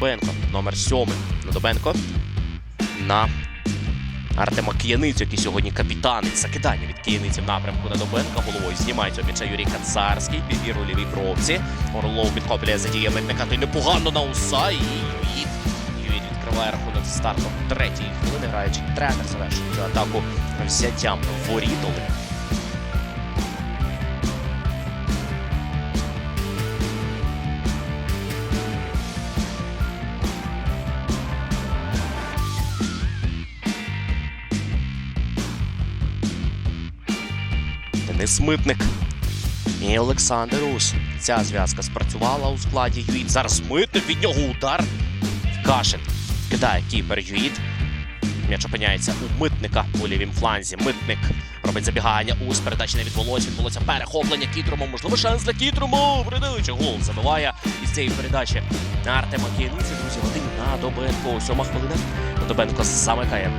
Бенко, номер сьомий. Надобенко на Артема Кияницю, який сьогодні капітан. Закидання від Кияниці в напрямку Надобенка. Головою знімається обіча Юрій Кацарський. Підбір у лівій бровці. Орлов підхоплює задіє митника. Той непогано на уса. І Юїд. Відкриває рахунок стартом третьої хвилини. Граючи тренер завершує цю атаку взяттям воріт. Денис Митник і Олександр Ус. Ця зв'язка спрацювала у складі Юїд. Зараз Митник від нього удар. Кашин кидає кіпер Юїд. М'яч опиняється у митника у лівім фланзі. Митник робить забігання. Ус передачі не відбулося. Відбулося перехоплення Кітрому. Можливо, шанс для Кітрому. Вредилича гол забиває із цієї передачі Артема Кіниці. Друзі, один на Добенко. Сьома хвилина. Добенко замикає.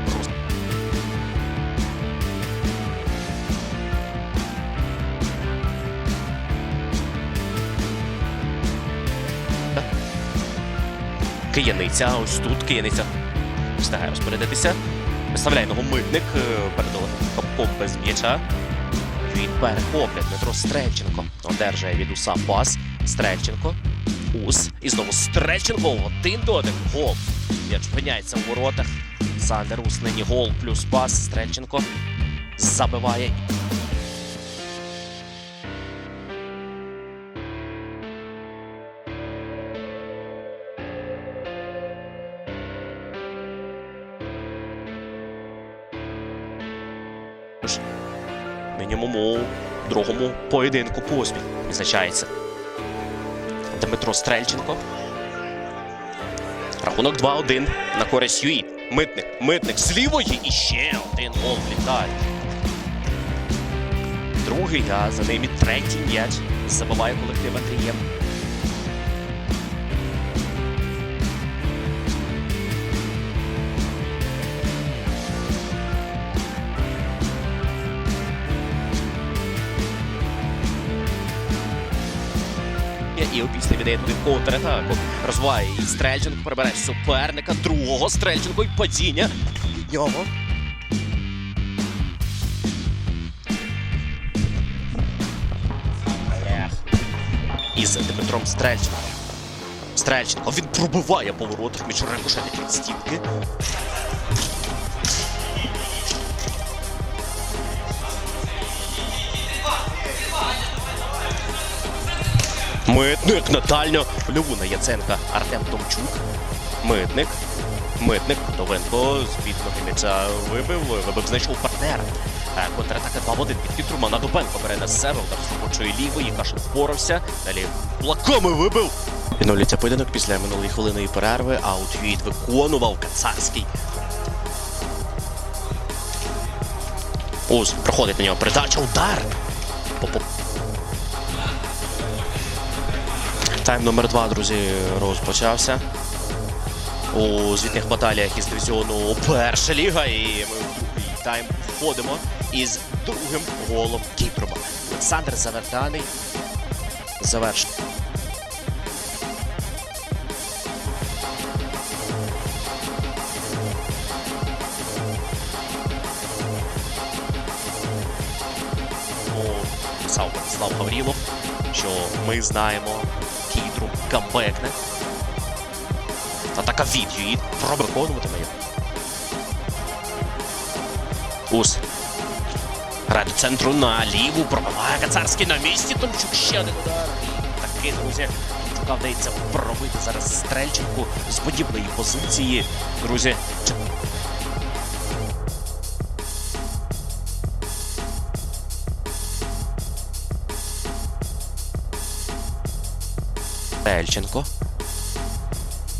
Кияниця. Ось тут Кияниця встигає розпорядитися. Виставляє ногу митник. е, Передали капком без м'яча. Він перехоплять Дмитро Стрельченко. Одержує від уса пас. Стрельченко. Ус. І знову Стрельченко. Один дотик. Гол. М'яч опиняється у воротах. Сандер Ус нині гол плюс пас. Стрельченко забиває. Мінімум у другому поєдинку поспіль відзначається. Дмитро Стрельченко. Рахунок 2-1 на користь Юї. Митник. Митник з лівої і ще один гол влітає. Другий, а за ним і третій м'яч забиває колектив Андрієм. І опісля віддає туди контратаку. Розвиває і Стрельченко прибере суперника другого Стрельченко і падіння від нього. Ех. І за Дмитром Стрельченко. Стрельченко. Він пробиває поворот. Міч рикошетить від стінки. Митник Натально. Львуна Яценка Артем Томчук. Митник. Митник. Довенко з під м'яча вибив. Вибив знайшов партнера. Е, Контратака 2 в 1 під Кітрума. На Довенко бере на себе. Удар з робочої лівої. Кашин впорався. Далі кулаками вибив. Відновлюється поєдинок після минулої хвилини перерви. Аутвіт виконував Кацарський. Уз проходить на нього передача. Удар. Тайм номер два, друзі, розпочався. У звітних баталіях із дивізіону Перша ліга. І ми в другий тайм входимо із другим голом Кіпрома. Олександр Заверданий завершив. Слав Гаврілов, що ми знаємо камбекне. Атака від її пробиконуватиме його. Ус. Грає центру на ліву, пробиває Кацарський на місці, Томчук ще один удар. Такий, друзі, Томчука вдається пробити зараз Стрельченку з подібної позиції. Друзі, Стрельченко.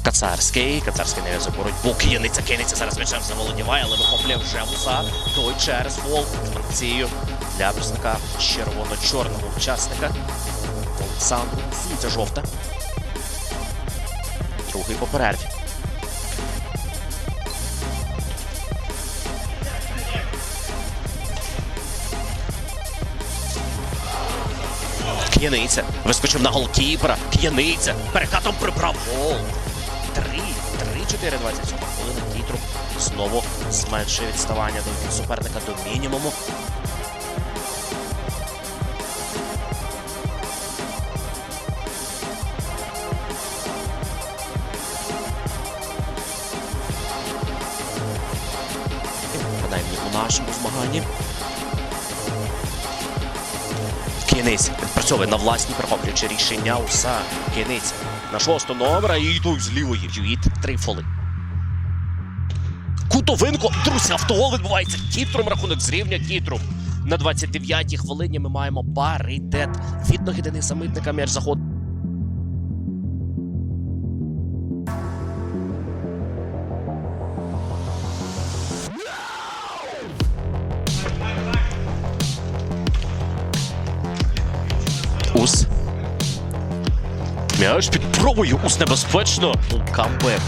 Кацарський. Кацарський не за боротьбу. Кияниця кинеться. Зараз м'ячем заволодіває, але вихоплює вже вуса. Той через гол. Функцію для представника червоно-чорного учасника. Усу. Це жовта. Другий по перерві. К'яниця. Вискочив на голкіпера. К'яниця. Перекатом прибрав гол. 3, 3-4, 27 хвилина. Кітрук знову зменшує відставання до суперника до мінімуму. Принаймні у нашому змаганні. Кінець відпрацьовує на власні перехоплюючи рішення уса. Кінець на шосту номера і йдуть з лівої. Юїт трифоли. Кутовинко, друзі, автогол відбувається. Кітрум рахунок зрівня Кітрум. На 29-й хвилині ми маємо паритет. Від ноги Дениса Митника м'яч заходить. Ус. М'яч під пробою. Ус небезпечно. У камбек,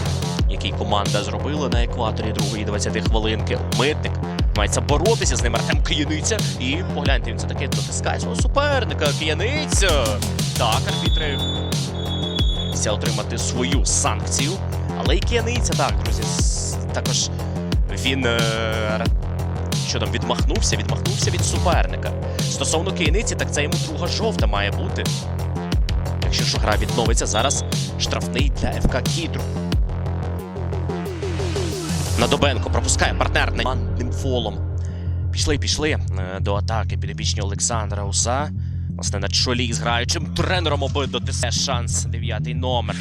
який команда зробила на екваторі другої 20 хвилинки. Митник мається боротися з ним Артем Кияниця. І погляньте, він це таки дотискає свого суперника. Кияниця. Так, арбітри місця отримати свою санкцію. Але і Кияниця, так, друзі, також він. Е- що там відмахнувся, відмахнувся від суперника. Стосовно Кияниці, так це йому друга жовта має бути. Якщо ж гра відновиться, зараз штрафний для ФК Кідру. Надобенко пропускає партнер найманним фолом. Пішли, пішли е, до атаки підопічні Олександра Уса. Власне, на чолі з граючим тренером обидва тисе шанс. Дев'ятий номер.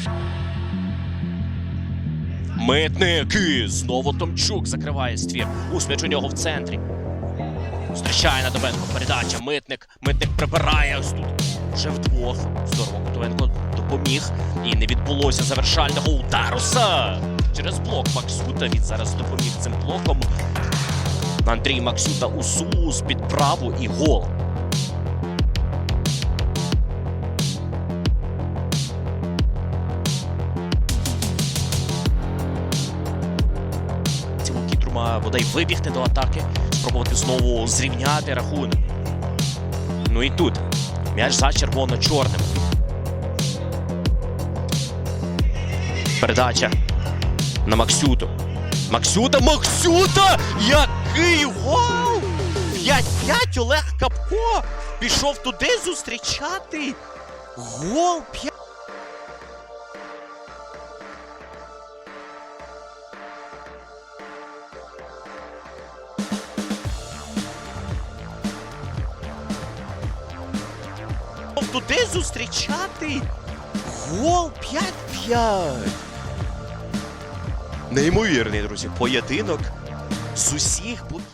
Митники! Знову Томчук закриває ствір. Усміч у нього в центрі. Зустрічає на Довенко Передача. Митник. Митник прибирає. Ось тут вже вдвох. Здорово, Кутовенко допоміг. І не відбулося завершального ударуса. Через блок Максюта. Він зараз допоміг цим блоком. Андрій Максюта усу з під праву і гол. Бодай вибігти до атаки, спробувати знову зрівняти рахунок. Ну і тут м'яч за червоно-чорним. Передача на Максюту. Максюта, Максюта! Який гол! 5-5 Олег Капко пішов туди зустрічати. Гол 5. Туди зустрічати. Гол 5-5. Неймовірний, друзі, поєдинок з усіх боків.